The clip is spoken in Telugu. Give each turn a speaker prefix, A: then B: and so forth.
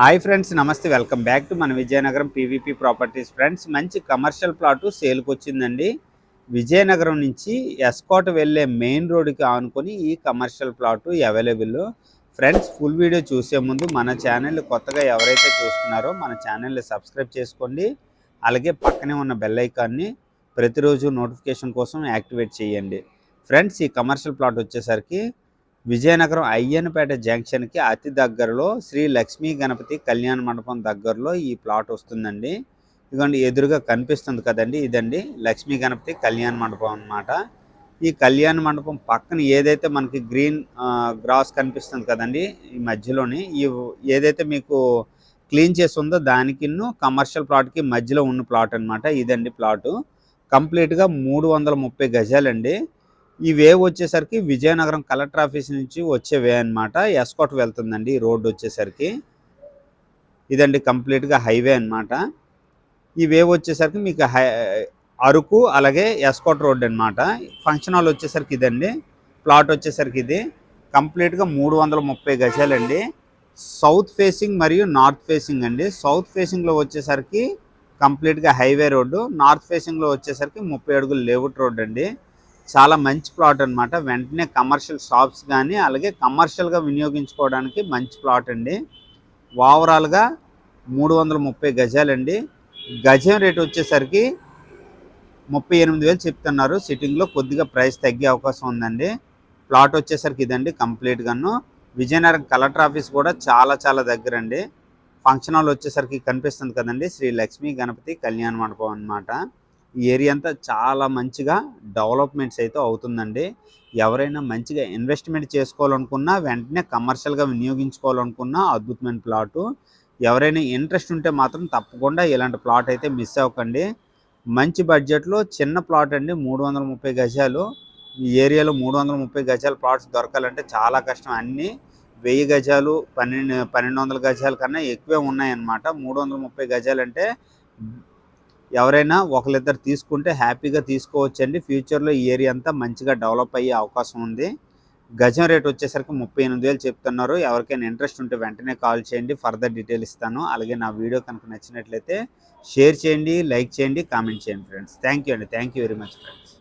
A: హాయ్ ఫ్రెండ్స్ నమస్తే వెల్కమ్ బ్యాక్ టు మన విజయనగరం పీవీపీ ప్రాపర్టీస్. ఫ్రెండ్స్ మంచి కమర్షియల్ ప్లాటు సేల్కి వచ్చిందండి. విజయనగరం నుంచి ఎస్కోట్ వెళ్ళే మెయిన్ రోడ్డుకి ఆనుకొని ఈ commercial plot available. Friends full video చూసే ముందు మన ఛానల్ కొత్తగా ఎవరైతే చూస్తున్నారో మన ఛానల్ని సబ్స్క్రైబ్ చేసుకోండి. అలాగే పక్కనే ఉన్న బెల్ ఐకాన్ని ప్రతిరోజు నోటిఫికేషన్ కోసం యాక్టివేట్ చేయండి. ఫ్రెండ్స్ ఈ కమర్షియల్ ప్లాట్ వచ్చేసరికి విజయనగరం అయ్యన్నపేట జంక్షన్కి అతి దగ్గరలో శ్రీ లక్ష్మీ గణపతి కళ్యాణ మండపం దగ్గరలో ఈ ప్లాట్ వస్తుందండి. ఇదిగోండి ఎదురుగా కనిపిస్తుంది కదండి ఇదండి లక్ష్మీ గణపతి కళ్యాణ మండపం అన్నమాట. ఈ కళ్యాణ మండపం పక్కన ఏదైతే మనకి గ్రీన్ గ్రాస్ కనిపిస్తుంది కదండి ఈ మధ్యలోని ఈ ఏదైతే మీకు క్లీన్ చేసి ఉందో దానికి కమర్షియల్ ప్లాట్కి మధ్యలో ఉన్న ప్లాట్ అన్నమాట ఇదండి ప్లాటు. కంప్లీట్గా మూడు వందల ముప్పై గజాలండి. ఈ వే వచ్చేసరికి విజయనగరం కలెక్టర్ ఆఫీస్ నుంచి వచ్చే వే అనమాట ఎస్కోట్ వెళ్తుందండి ఈ రోడ్డు వచ్చేసరికి. ఇదండి కంప్లీట్గా హైవే అనమాట ఈ వే వచ్చేసరికి మీకు హై అరకు అలాగే ఎస్కోట్ రోడ్ అనమాట ఫంక్షన్ హాల్ వచ్చేసరికి ఇదండి. ప్లాట్ వచ్చేసరికి ఇది. కంప్లీట్గా మూడు వందల ముప్పై గజాలండి. సౌత్ ఫేసింగ్ మరియు నార్త్ ఫేసింగ్ అండి. సౌత్ ఫేసింగ్లో వచ్చేసరికి కంప్లీట్గా హైవే రోడ్డు. నార్త్ ఫేసింగ్లో వచ్చేసరికి ముప్పై అడుగులు లేవుట్ రోడ్ అండి చాలా మంచి ప్లాట్ అనమాట వెంటనే కమర్షియల్ షాప్స్ కానీ అలాగే కమర్షియల్గా వినియోగించుకోవడానికి మంచి ప్లాట్ అండి. ఓవరాల్గా మూడు వందల ముప్పై గజాలండి. గజం రేట్ వచ్చేసరికి ముప్పై ఎనిమిది వేలు చెప్తున్నారు. సిట్టింగ్లో కొద్దిగా ప్రైస్ తగ్గే అవకాశం ఉందండి. ప్లాట్ వచ్చేసరికి ఇదండి కంప్లీట్గాను విజయనగరం కలెక్టర్ ఆఫీస్ కూడా చాలా చాలా దగ్గర అండి ఫంక్షన్ హాల్ వచ్చేసరికి కనిపిస్తుంది కదండి. శ్రీ లక్ష్మీ గణపతి కళ్యాణ మండపం అనమాట ఈ ఏరియా అంతా చాలా మంచిగా డెవలప్మెంట్స్ అయితే అవుతుందండి. ఎవరైనా మంచిగా ఇన్వెస్ట్మెంట్ చేసుకోవాలనుకున్నా వెంటనే కమర్షియల్గా వినియోగించుకోవాలనుకున్నా అద్భుతమైన ప్లాటు. ఎవరైనా ఇంట్రెస్ట్ ఉంటే మాత్రం తప్పకుండా ఇలాంటి ప్లాట్ అయితే మిస్ అవ్వకండి. మంచి బడ్జెట్లో చిన్న ప్లాట్ అండి మూడు వందల ముప్పై గజాలు. ఈ ఏరియాలో మూడు వందల ముప్పై గజాల ప్లాట్స్ దొరకాలంటే చాలా కష్టం. అన్నీ వెయ్యి గజాలు పన్నెండు పన్నెండు వందల గజాల కన్నా ఎక్కువే ఉన్నాయన్నమాట. మూడు వందల ముప్పై గజాలంటే ఎవరైనా ఒకరిద్దరు తీసుకుంటే హ్యాపీగా తీసుకోవచ్చండి. ఫ్యూచర్లో ఈ ఏరియా అంతా మంచిగా డెవలప్ అయ్యే అవకాశం ఉంది. గజం రేట్ వచ్చేసరికి ముప్పై ఎనిమిది వేలు చెప్తున్నారు. ఎవరికైనా ఇంట్రెస్ట్ ఉంటే వెంటనే కాల్ చేయండి. ఫర్దర్ డీటెయిల్ ఇస్తాను. అలాగే నా వీడియో కనుక నచ్చినట్లయితే షేర్ చేయండి లైక్ చేయండి కామెంట్ చేయండి ఫ్రెండ్స్. థ్యాంక్ యూ అండి. Thank you very much friends.